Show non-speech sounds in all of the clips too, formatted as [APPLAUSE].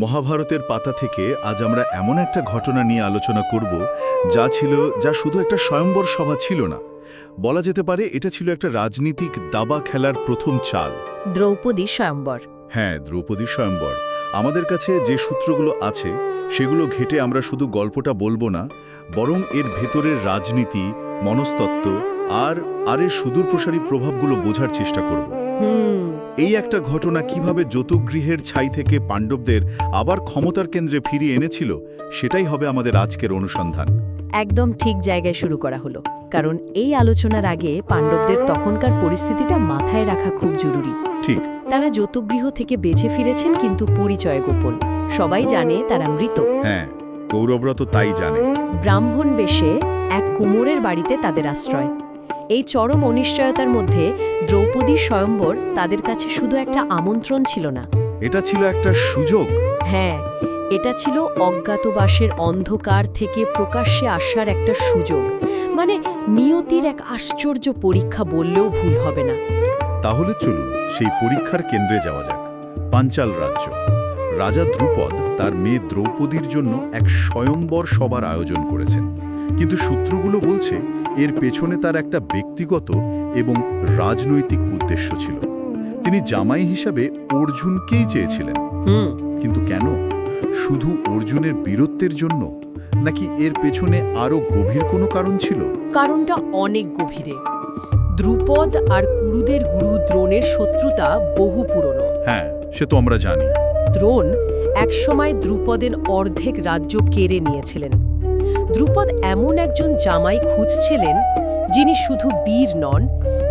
মহাভারতের পাতা থেকে আজ আমরা এমন একটা ঘটনা নিয়ে আলোচনা করব যা ছিল যা শুধু একটা স্বয়ম্বর সভা ছিল না। বলা যেতে পারে এটা ছিল একটা রাজনীতিক দাবা খেলার প্রথম চাল। দ্রৌপদী স্বয়ম্বর। হ্যাঁ দ্রৌপদী স্বয়ম্বর। আমাদের কাছে যে সূত্রগুলো আছে সেগুলো ঘেটে আমরা শুধু গল্পটা বলব না বরং এর ভেতরের রাজনীতি মনস্তত্ত্ব আর আর এর সুদূরপ্রসারী প্রভাবগুলো বোঝার চেষ্টা করব। হুম। এই একটা ঘটনা কীভাবে যতুগৃহের ছাই থেকে পাণ্ডবদের আবার ক্ষমতার কেন্দ্রে ফিরিয়ে এনেছিল সেটাই হবে আমাদের আজকের অনুসন্ধান। একদম ঠিক জায়গায় শুরু করা হলো কারণ এই আলোচনার আগে পাণ্ডবদের তখনকার পরিস্থিতিটা মাথায় রাখা খুব জরুরি। ঠিক। তারা যতুগৃহ থেকে বেঁচে ফিরেছেন কিন্তু পরিচয় গোপন। সবাই জানে তারা মৃত। হ্যাঁ কৌরবরা তো তাই জানে। ব্রাহ্মণ বেশে এক কুমোরের বাড়িতে তাদের আশ্রয়। এই চরম অনিশ্চয়তার মধ্যে দ্রৌপদী স্বয়ম্বর তাদের কাছে শুধু একটা আমন্ত্রণ ছিল না। এটা ছিল একটা সুযোগ। হ্যাঁ এটা ছিল অজ্ঞাতবাসের অন্ধকার থেকে প্রকাশ্যে আসার একটা সুযোগ। মানে নিয়তির এক আশ্চর্য পরীক্ষা বললেও ভুল হবে না। তাহলে চলুন সেই পরীক্ষার কেন্দ্রে যাওয়া যাক। পাঞ্চাল রাজ্য। রাজা দ্রুপদ তার মেয়ে দ্রৌপদীর জন্য এক স্বয়ম্বর সভার আয়োজন করেছেন। কিন্তু সূত্রগুলো বলছে এর পেছনে তার একটা ব্যক্তিগত এবং রাজনৈতিক উদ্দেশ্য ছিল। তিনি জামাই হিসাবে অর্জুনকেই চেয়েছিলেন। কিন্তু কেন? শুধু অর্জুনের বীরত্বের জন্য? নাকি এর পেছনে আরও গভীর কোনো কারণ ছিল? কারণটা অনেক গভীরে। দ্রুপদ আর কুরুদের গুরু দ্রোণের শত্রুতা বহু পুরনো। হ্যাঁ সে তো আমরা জানি। দ্রোণ একসময় দ্রুপদের অর্ধেক রাজ্য কেড়ে নিয়েছিলেন। দ্রুপদ এমন একজন জামাই খুঁজছিলেন যিনি শুধু বীর নন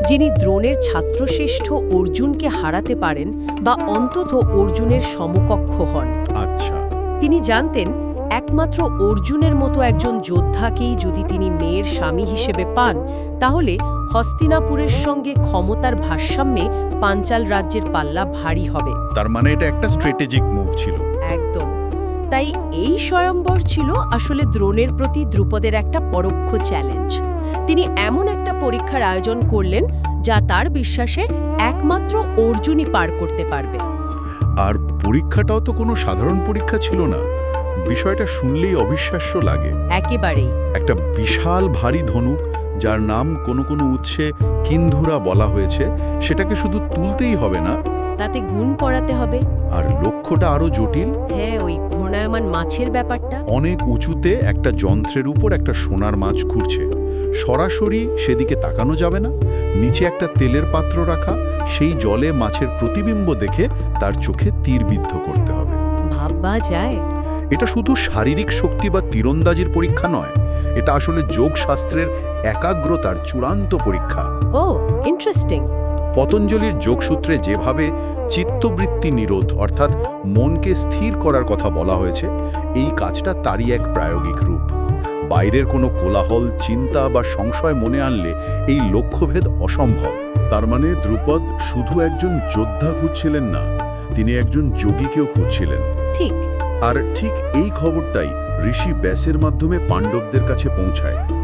যিনি দ্রোণের ছাত্রশ্রেষ্ঠ অর্জুনকে হারাতে পারেন বা অন্তত অর্জুনের সমকক্ষ হন। আচ্ছা। তিনি জানতেন একমাত্র অর্জুনের মতো একজন যোদ্ধাকেই যদি তিনি মেয়ের স্বামী হিসেবে পান তাহলে হস্তিনাপুরের সঙ্গে ক্ষমতার ভারসাম্যে পাঞ্চাল রাজ্যের পাল্লা ভারী হবে। তার মানে এটা একটা স্ট্র্যাটেজিক মুভ ছিল। একদম। তাই এই স্বয়ম্বর ছিল আসলে দ্রোণের প্রতি দ্রুপদের একটা পরোক্ষ চ্যালেঞ্জ তিনি এমন একটা পরীক্ষার আয়োজন করলেন যা তার বিশ্বাসে একমাত্র অর্জুনই পার করতে পারবে। আর পরীক্ষাটাও তো কোনো সাধারণ পরীক্ষা ছিল না। বিষয়টা শুনলেই অবিশ্বাস্য লাগে। একেবারেই। একটা বিশাল ভারী ধনুক যার নাম কোনো কোনো উৎসে কিন্ধুরা বলা হয়েছে সেটাকে শুধু তুলতেই হবে না? তাতে গুণ পড়াতে হবে। আর লক্ষ্যটা আরও জটিল? হ্যাঁ ওই ঘূর্ণায়মান মাছের ব্যাপারটা? অনেক উঁচুতে একটা যন্ত্রের উপর একটা সোনার মাছ ঘুরছে। সরাসরি সেদিকে তাকানো যাবে না। নিচে একটা তেলের পাত্র রাখা। সেই জলে মাছের প্রতিবিম্ব দেখে তার চোখে তীরবিদ্ধ করতে হবে। ভাববা যায়। এটা শুধু শারীরিক শক্তি বা তীরন্দাজির পরীক্ষা নয়। এটা আসলে যোগশাস্ত্রের একাগ্রতার চূড়ান্ত পরীক্ষা। ও ইন্টারেস্টিং পতঞ্জলির যোগসূত্রে যেভাবে চিত্তবৃত্তি নিরোধ অর্থাৎ মনকে স্থির করার কথা বলা হয়েছে এই কাজটা তারই এক প্রায়োগিক রূপ। বাইরের কোনো কোলাহল চিন্তা বা সংশয় মনে আনলে এই লক্ষ্যভেদ অসম্ভব। তার মানে দ্রুপদ শুধু একজন যোদ্ধা খুঁজছিলেন না তিনি একজন যোগীকেও খুঁজছিলেন। ঠিক। আর ঠিক এই খবরটাই ঋষি ব্যাসের মাধ্যমে পাণ্ডবদের কাছে পৌঁছায়।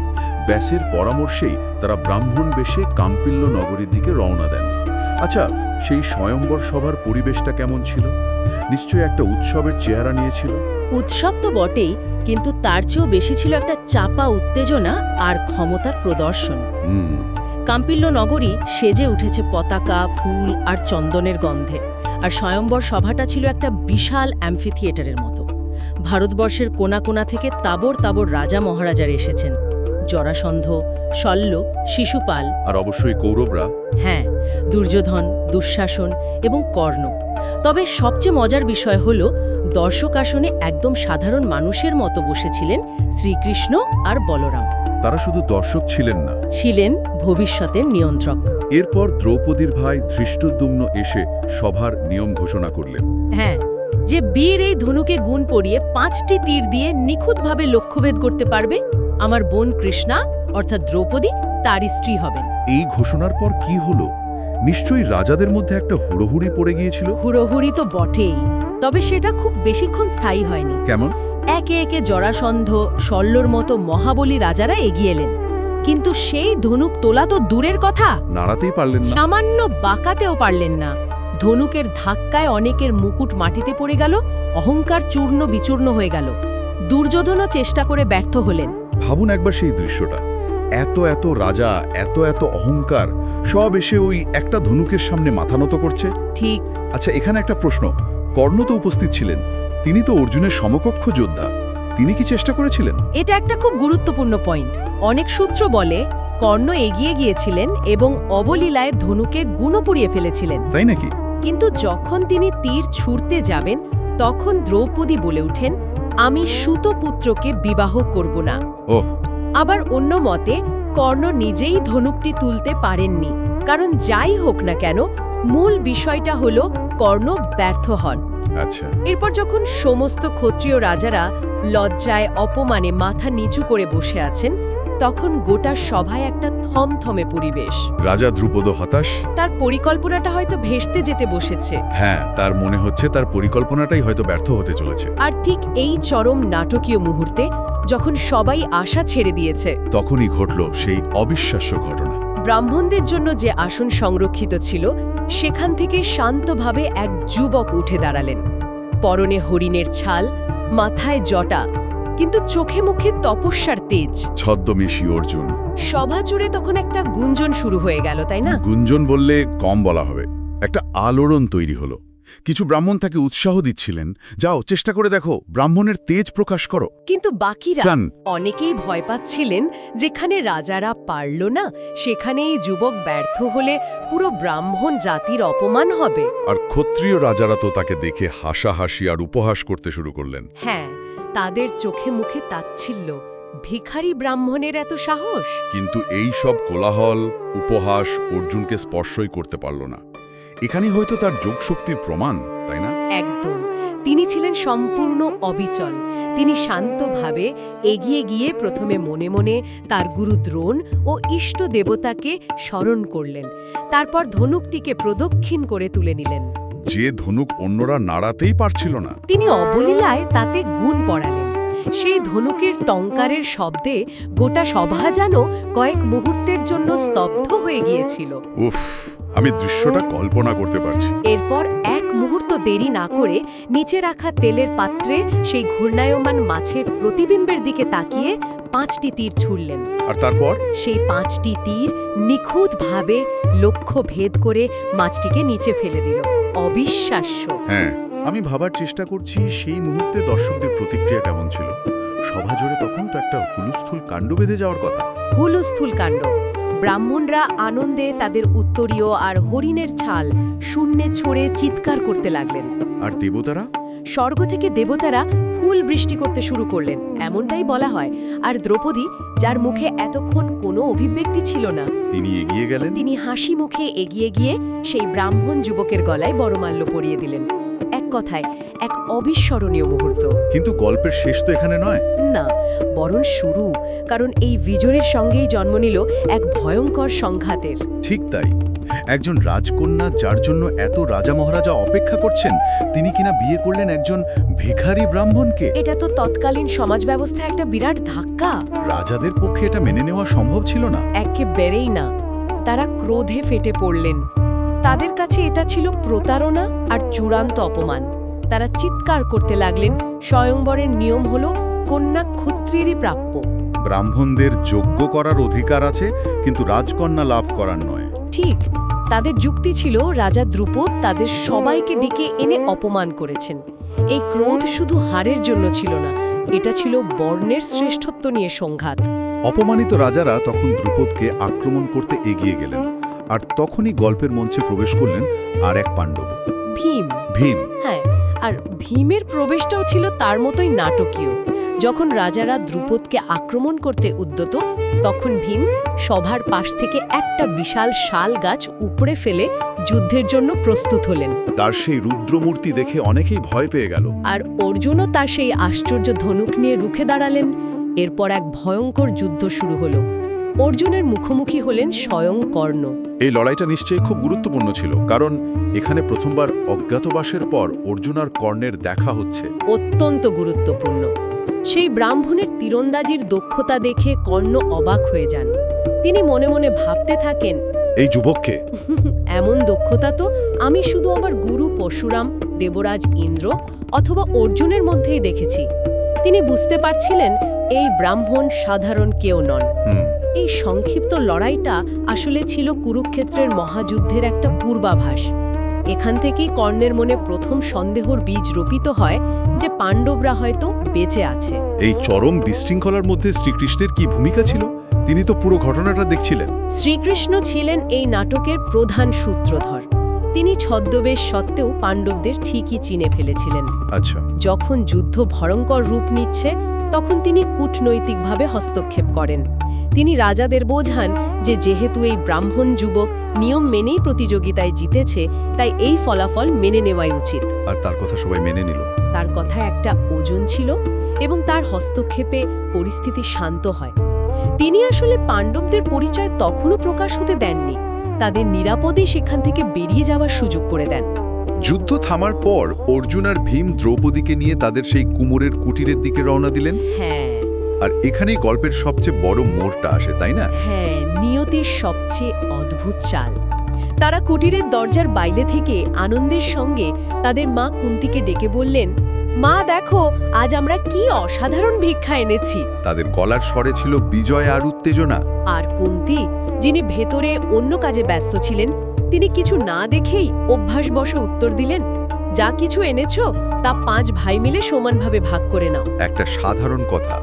ব্যাসের পরামর্শেই তারা ব্রাহ্মণ বেশে কাম্পিল্য নগরীর দিকে রওনা দেন। আচ্ছা সেই স্বয়ম্বর সভার পরিবেশটা কেমন ছিল? নিশ্চয়ই একটা উৎসবের চেহারা নিয়েছিল। উৎসব তো বটেই কিন্তু তার চেয়েও বেশি ছিল একটা চাপা উত্তেজনা আর ক্ষমতার প্রদর্শন। কাম্পিল্য নগরী সেজে উঠেছে পতাকা ফুল আর চন্দনের গন্ধে আর স্বয়ম্বর সভাটা ছিল একটা বিশাল অ্যাম্ফিথিয়েটারের মতো। ভারতবর্ষের কোনা কোনা থেকে তাবর তাবর রাজা মহারাজারা এসেছেন। জরাসন্ধ শল্য শিশুপাল। আর অবশ্যই কৌরবরা। হ্যাঁ দুর্যোধন দুঃশাসন এবং কর্ণ। তবে সবচেয়ে মজার বিষয় হল দর্শক আসনে একদম সাধারণ মানুষের মতো বসেছিলেন শ্রীকৃষ্ণ আর বলরাম। তারা শুধু দর্শক ছিলেন না। ছিলেন ভবিষ্যতের নিয়ন্ত্রক। এরপর দ্রৌপদীর ভাই ধৃষ্টদ্যুম্ন এসে সভার নিয়ম ঘোষণা করলেন। হ্যাঁ যে বীর এই ধনুকে গুণ পরিয়ে পাঁচটি তীর দিয়ে নিখুঁতভাবে লক্ষ্যভেদ করতে পারবে আমার বোন কৃষ্ণা অর্থাৎ দ্রৌপদী তারই স্ত্রী হবেন। এই ঘোষণার পর কি হলো? নিশ্চয়ই রাজাদের মধ্যে একটা হুড়োহুড়ি পড়ে গিয়েছিল? হুড়োহুড়ি তো বটেই তবে সেটা খুব বেশিক্ষণ স্থায়ী হয়নি। কেমন? একে একে জরাসন্ধ শল্যর মতো মহাবলী রাজারা এগিয়ে এলেন। কিন্তু সেই ধনুক তোলা তো দূরের কথা। নাড়াতেই পারলেন না। সামান্য বাঁকাতেও পারলেন না। ধনুকের ধাক্কায় অনেকের মুকুট মাটিতে পড়ে গেল অহংকার চূর্ণ বিচূর্ণ হয়ে গেল। দুর্যোধনও চেষ্টা করে ব্যর্থ হলেন। ভাবুন একবার সেই দৃশ্যটা। এত এত রাজা এত এত অহংকার সব এসে ওই একটা ধনুকের সামনে মাথা নত করছে? ঠিক। আচ্ছা এখানে একটা প্রশ্ন। কর্ণ তো উপস্থিত ছিলেন। তিনি তো অর্জুনের সমকক্ষ যোদ্ধা। তিনি কি চেষ্টা করেছিলেন? এটা একটা খুব গুরুত্বপূর্ণ পয়েন্ট। অনেক সূত্র বলে কর্ণ এগিয়ে গিয়েছিলেন এবং অবলীলায় ধনুকে গুণ পুড়িয়ে ফেলেছিলেন। তাই নাকি? কিন্তু যখন তিনি তীর ছুঁড়তে যাবেন তখন দ্রৌপদী বলে ওঠেন আমি সুতপুত্রকে বিবাহ করব না। ওহ আবার অন্য মতে কর্ণ নিজেই ধনুকটি তুলতে পারেননি। কারণ যাই হোক না কেন মূল বিষয়টা হলো কর্ণ ব্যর্থ হন। আচ্ছা। এরপর যখন সমস্ত ক্ষত্রিয় রাজারা লজ্জায় অপমানে মাথা নিচু করে বসে আছেন তখন গোটা সভায় একটা থমথমে পরিবেশ। রাজা ধ্রুপদ হতাশ। তার পরিকল্পনাটা হয়তো ভেস্তে যেতে বসেছে। হ্যাঁ তার মনে হচ্ছে তার পরিকল্পনাটাই হয়তো ব্যর্থ হতে চলেছে। আর ঠিক এই চরম নাটকীয় মুহূর্তে যখন সবাই আশা ছেড়ে দিয়েছে। তখনই ঘটল সেই অবিশ্বাস্য ঘটনা। ব্রাহ্মণদের জন্য যে আসন সংরক্ষিত ছিল সেখান থেকে শান্তভাবে এক যুবক উঠে দাঁড়ালেন। পরনে হরিণের ছাল মাথায় জটা কিন্তু চোখে মুখে তপস্যার তেজ। ছদ্মবেশী অর্জুন সভা জুড়ে তখন একটা গুঞ্জন শুরু হয়ে গেল তাই না? গুঞ্জন বললে কম বলা হবে। একটা আলোড়ন তৈরি হলো। কিছু ব্রাহ্মণ তাকে উৎসাহ দিচ্ছিলেন যাও চেষ্টা করে দেখো ব্রাহ্মণের তেজ প্রকাশ করো। কিন্তু বাকিরা অনেকেই ভয় পাচ্ছিলেন যেখানে রাজারা পারল না সেখানে এই যুবক ব্যর্থ হলে পুরো ব্রাহ্মণ জাতির অপমান হবে। আর ক্ষত্রিয় রাজারা তো তাকে দেখে হাসাহাসি আর উপহাস করতে শুরু করলেন। হ্যাঁ তাদের চোখে মুখে তাচ্ছিল্য ভিখারি ব্রাহ্মণের এত সাহস? কিন্তু এই সব কোলাহল উপহাস অর্জুনকে স্পর্শই করতে পারল না। এখানে হয়তো তার যোগশক্তির প্রমাণ তাই না? একদম। তিনি ছিলেন সম্পূর্ণ অবিচল। তিনি শান্তভাবে এগিয়ে গিয়ে প্রথমে মনে মনে তার গুরু দ্রোণ ও ইষ্ট দেবতাকে স্মরণ করলেন। তারপর ধনুকটিকে প্রদক্ষিণ করে তুলে নিলেন। যে ধনুক অন্যরা নাড়াতেই পারছিল না। তিনি অবলীলায় তাতে গুণ পড়ালেন। সেই ধনুকের টঙ্কারের শব্দে গোটা সভা যেন কয়েক মুহূর্তের জন্য স্তব্ধ হয়ে গিয়েছিল। উফ আমি দৃশ্যটা কল্পনা করতে পারছি। এরপর এক মুহূর্ত দেরি না করে নিচে রাখা তেলের পাত্রে সেই ঘূর্ণায়মান মাছের প্রতিবিম্বের দিকে তাকিয়ে পাঁচটি তীর ছুড়লেন। আর তারপর? সেই পাঁচটি তীর নিখুঁতভাবে লক্ষ্য ভেদ করে মাছটিকে নিচে ফেলে দিল। অবিশ্বাস্য। হ্যাঁ আমি ভাবার চেষ্টা করছি সেই মুহূর্তে দর্শকদের প্রতিক্রিয়া কেমন ছিল। সভা জুড়ে তখন তো একটা হুলুস্থুল কাণ্ড বেঁধে যাওয়ার কথা। হুলস্থুল কাণ্ড। ব্রাহ্মণরা আনন্দে তাদের উত্তরীয় আর হরিণের ছাল শূন্যে ছড়ে চিৎকার করতে লাগলেন। আর দেবতারা? স্বর্গ থেকে দেবতারা ফুল বৃষ্টি করতে শুরু করলেন এমনটাই বলা হয়। আর দ্রৌপদী যার মুখে এতক্ষণ কোনো অভিব্যক্তি ছিল না তিনি এগিয়ে গেলেন। তিনি হাসি মুখে এগিয়ে গিয়ে সেই ব্রাহ্মণ যুবকের গলায় বড়মাল্য পরিয়ে দিলেন। কথায় এক অবিস্মরণীয় মুহূর্ত। কিন্তু গল্পের শেষ তো এখানে নয়। না বরং শুরু কারণ এই বিজয়ের সঙ্গেই জন্ম নিল এক ভয়ঙ্কর সংঘাতের। ঠিক তাই। একজন রাজকন্যা যার জন্য এত রাজা মহারাজা অপেক্ষা করছেন তিনি কিনা বিয়ে করলেন একজন ভিখারি ব্রাহ্মণকে? এটা তো তৎকালীন সমাজ ব্যবস্থায় একটা বিরাট ধাক্কা। রাজাদের পক্ষে এটা মেনে নেওয়া সম্ভব ছিল না। একেবারেই না। তারা ক্রোধে ফেটে পড়লেন। তাদের কাছে এটা ছিল প্রতারণা আর চূড়ান্ত অপমান। তারা চিৎকার করতে লাগলেন স্বয়ংবরের নিয়ম হল কন্যা ক্ষত্রিয়েরই প্রাপ্য। ব্রাহ্মণদের যোগ্য করার অধিকার আছে কিন্তু রাজকন্যা লাভ করার নয়। ঠিক তাদের যুক্তি ছিল রাজা দ্রুপদ তাদের সবাইকে ডেকে এনে অপমান করেছেন। এই ক্রোধ শুধু হারের জন্য ছিল না এটা ছিল বর্ণের শ্রেষ্ঠত্ব নিয়ে সংঘাত। অপমানিত রাজারা তখন দ্রুপদকে আক্রমণ করতে এগিয়ে গেলেন। আর তখনই গল্পের মঞ্চে প্রবেশ করলেন আর এক পাণ্ডব। ভীম। ভীম। হ্যাঁ আর ভীমের প্রবেশটাও ছিল তার মতোই নাটকীয়। যখন রাজারা দ্রুপদকে আক্রমণ করতে উদ্যত তখন ভীম সভার পাশ থেকে একটা বিশাল শাল গাছ উপড়ে ফেলে যুদ্ধের জন্য প্রস্তুত হলেন। তার সেই রুদ্রমূর্তি দেখে অনেকেই ভয় পেয়ে গেল। আর অর্জুনও তার সেই আশ্চর্য ধনুক নিয়ে রুখে দাঁড়ালেন। এরপর এক ভয়ঙ্কর যুদ্ধ শুরু হলো। অর্জুনের মুখোমুখি হলেন স্বয়ং কর্ণ। এই লড়াইটা নিশ্চয়ই খুব গুরুত্বপূর্ণ ছিল কারণ এখানে প্রথমবার অজ্ঞাতবাসের পর অর্জুন আর কর্ণের দেখা হচ্ছে। অত্যন্ত গুরুত্বপূর্ণ। সেই ব্রাহ্মণের তীরন্দাজির দক্ষতা দেখে কর্ণ অবাক হয়ে যান। তিনি মনে মনে ভাবতে থাকেন এই যুবককে? [LAUGHS] এমন দক্ষতা তো আমি শুধু আমার গুরু পরশুরাম দেবরাজ ইন্দ্র অথবা অর্জুনের মধ্যেই দেখেছি। তিনি বুঝতে পারছিলেন এই ব্রাহ্মণ সাধারণ কেউ নন। এই সংক্ষিপ্ত লড়াইটা আসলে ছিল কুরুক্ষেত্রের মহাযুদ্ধের একটা পূর্বাভাস। এখান থেকেই কর্ণের মনে প্রথম সন্দেহর বীজ রোপিত হয় যে পাণ্ডবরা হয়তো বেঁচে আছে। এই চরম বিশৃঙ্খলার মধ্যে শ্রীকৃষ্ণের কি ভূমিকা ছিল? তিনি তো পুরো ঘটনাটা দেখছিলেন। শ্রীকৃষ্ণ ছিলেন এই নাটকের প্রধান সূত্রধর। তিনি ছদ্মবেশ সত্ত্বেও পাণ্ডবদের ঠিকই চিনে ফেলেছিলেন। আচ্ছা। যখন যুদ্ধ ভয়ঙ্কর রূপ নিচ্ছে তখন তিনি কূটনৈতিকভাবে হস্তক্ষেপ করেন। তিনি রাজাদের বোঝান যে যেহেতু এই ব্রাহ্মণ যুবক নিয়ম মেনেই প্রতিযোগিতায় জিতেছে তাই এই ফলাফল মেনে নেওয়াই উচিত। আর তার কথা সবাই মেনে নিল। তার কথায় একটা ওজন ছিল এবং তার হস্তক্ষেপে পরিস্থিতি শান্ত হয়। তিনি আসলে পাণ্ডবদের পরিচয় তখনও প্রকাশ হতে দেননি। তাদের নিরাপদে সেখান থেকে বেরিয়ে যাওয়ার সুযোগ করে দেন। যুদ্ধ থামার পর অর্জুন আর ভীম দ্রৌপদীকে নিয়ে তাদের সেই কুমোরের কুটিরের দিকে রওনা দিলেন। হ্যাঁ। আর এখানেই গল্পের সবচেয়ে বড় মোড়টা আসে তাই না? হ্যাঁ নিয়তির সবচেয়ে অদ্ভুত চাল। তারা কুটিরের দরজার বাইরে থেকে আনন্দের সঙ্গে তাদের মা কুন্তিকে ডেকে বললেন মা দেখো আজ আমরা কি অসাধারণ ভিক্ষা এনেছি। তাদের গলার স্বরে ছিল বিজয় আর উত্তেজনা। আর কুন্তি যিনি ভেতরে অন্য কাজে ব্যস্ত ছিলেন তিনি কিছু না দেখেই অভ্যাসবশ উত্তর দিলেন যা কিছু এনেছো তা পাঁচ ভাই মিলে সমানভাবে ভাগ করে নাও। একটা সাধারণ কথা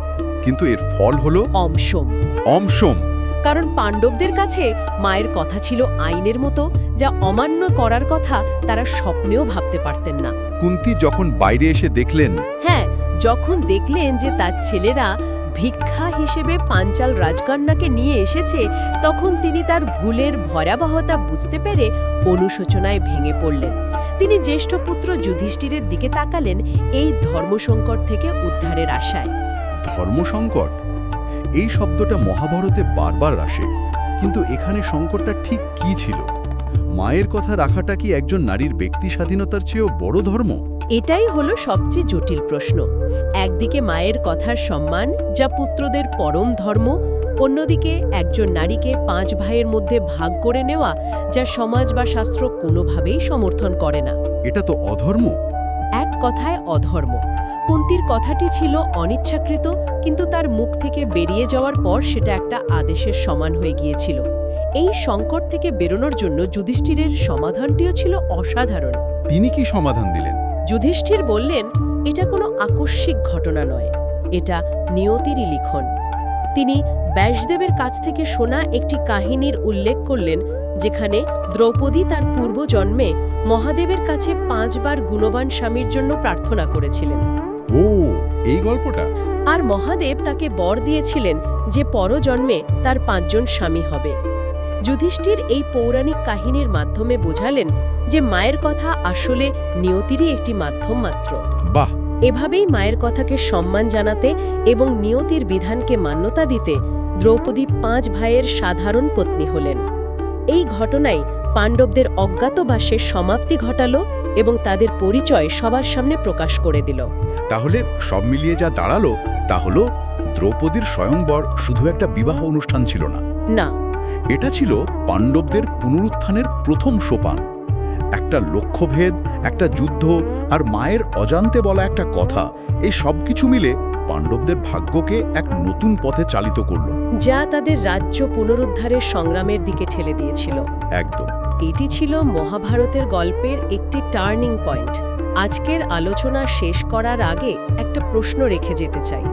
কিন্তু এর ফল হলো অমসম। অমসম। কারণ পাণ্ডবদের কাছে মায়ের কথা ছিল আইনের মতো যা অমান্য করার কথা তারা স্বপ্নেও ভাবতে পারতেন না। কুন্তি যখন বাইরে এসে দেখলেন হ্যাঁ যখন দেখলেন যে তার ছেলেরা ভিক্ষা হিসেবে পাঞ্চাল রাজকন্যাকে নিয়ে এসেছে, তখন তিনি তার ভুলের ভয়াবহতা বুঝতে পেরে অনুশোচনায় ভেঙে পড়লেন। তিনি জ্যেষ্ঠ পুত্র যুধিষ্ঠিরের দিকে তাকালেন এই ধর্মসংকট থেকে উদ্ধারের আশায়। ধর্মসংকট? এই শব্দটা মহাভারতে বারবার আসে, কিন্তু এখানে সংকটটা ঠিক কি ছিল? মায়ের কথা রাখাটা কি একজন নারীর ব্যক্তি স্বাধীনতার চেয়েও বড় ধর্ম? এটাই হলো সবচেয়ে জটিল প্রশ্ন। একদিকে মায়ের কথার সম্মান যা পুত্রদের পরম ধর্ম অন্যদিকে একজন নারীকে পাঁচ ভাইয়ের মধ্যে ভাগ করে নেওয়া যা সমাজ বা শাস্ত্র কোনোভাবেই সমর্থন করে না। এটা তো অধর্ম। এক কথায় অধর্ম। কুন্তির কথাটি ছিল অনিচ্ছাকৃত কিন্তু তার মুখ থেকে বেরিয়ে যাওয়ার পর সেটা একটা আদেশের সমান হয়ে গিয়েছিল। এই সংকট থেকে বেরোনোর জন্য যুধিষ্ঠিরের সমাধানটিও ছিল অসাধারণ। তিনি কি সমাধান দিলেন? যুধিষ্ঠির বললেন এটা কোনো আকস্মিক ঘটনা নয়। এটা নিয়তিরই লিখন। তিনি ব্যাসদেবের কাছ থেকে শোনা একটি কাহিনীর উল্লেখ করলেন যেখানে দ্রৌপদী তার পূর্বজন্মে মহাদেবের কাছে পাঁচবার গুণবান স্বামীর জন্য প্রার্থনা করেছিলেন। ও এই গল্পটা? আর মহাদেব তাকে বর দিয়েছিলেন যে পরজন্মে তার পাঁচজন স্বামী হবে। যুধিষ্ঠির এই পৌরাণিক কাহিনীর মাধ্যমে বোঝালেন যে মায়ের কথা আসলে নিয়তিরই একটি মাধ্যম মাত্র। বাহ! এভাবেই মায়ের কথাকে সম্মান জানাতে এবং নিয়তির বিধানকে মান্যতা দিতে দ্রৌপদী পাঁচ ভাইয়ের সাধারণ পত্নী হলেন। এই ঘটনাই পাণ্ডবদের অজ্ঞাতবাসের সমাপ্তি ঘটালো এবং তাদের পরিচয় সবার সামনে প্রকাশ করে দিল। তাহলে সব মিলিয়ে যা দাঁড়াল তা হলো দ্রৌপদীর স্বয়ংবর শুধু একটা বিবাহ অনুষ্ঠান ছিল না? না এটা ছিল পাণ্ডবদের পুনরুত্থানের প্রথম সোপান। একটা লক্ষ্যভেদ একটা যুদ্ধ আর মায়ের অজান্তে বলা একটা কথা এই সব কিছু মিলে পাণ্ডবদের ভাগ্যকে এক নতুন পথে চালিত করল। যা তাদের রাজ্য পুনরুদ্ধারের সংগ্রামের দিকে ঠেলে দিয়েছিল। একদম। এটি ছিল মহাভারতের গল্পের একটি টার্নিং পয়েন্ট। আজকের আলোচনা শেষ করার আগে একটা প্রশ্ন রেখে যেতে চাই।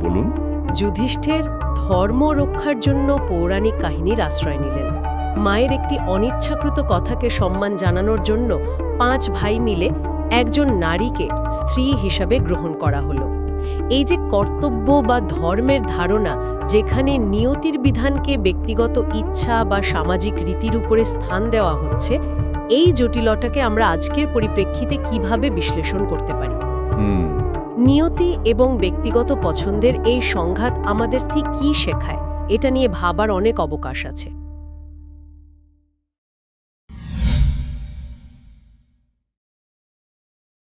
বলুন। যুধিষ্ঠির ধর্ম রক্ষার জন্য পৌরাণিক কাহিনীর আশ্রয় নিলেন। মায়ের একটি অনিচ্ছাকৃত কথাকে সম্মান জানানোর জন্য পাঁচ ভাই মিলে একজন নারীকে স্ত্রী হিসাবে গ্রহণ করা হলো। এই যে কর্তব্য বা ধর্মের ধারণা, যেখানে নিয়তির বিধানকে ব্যক্তিগত ইচ্ছা বা সামাজিক রীতির উপরে স্থান দেওয়া হচ্ছে, এই জটিলতাকে আমরা আজকের পরিপ্রেক্ষিতে কীভাবে বিশ্লেষণ করতে পারি? হুম। নিয়তি এবং ব্যক্তিগত পছন্দের এই সংঘাত আমাদের ঠিক কী শেখায়, এটা নিয়ে ভাবার অনেক অবকাশ আছে।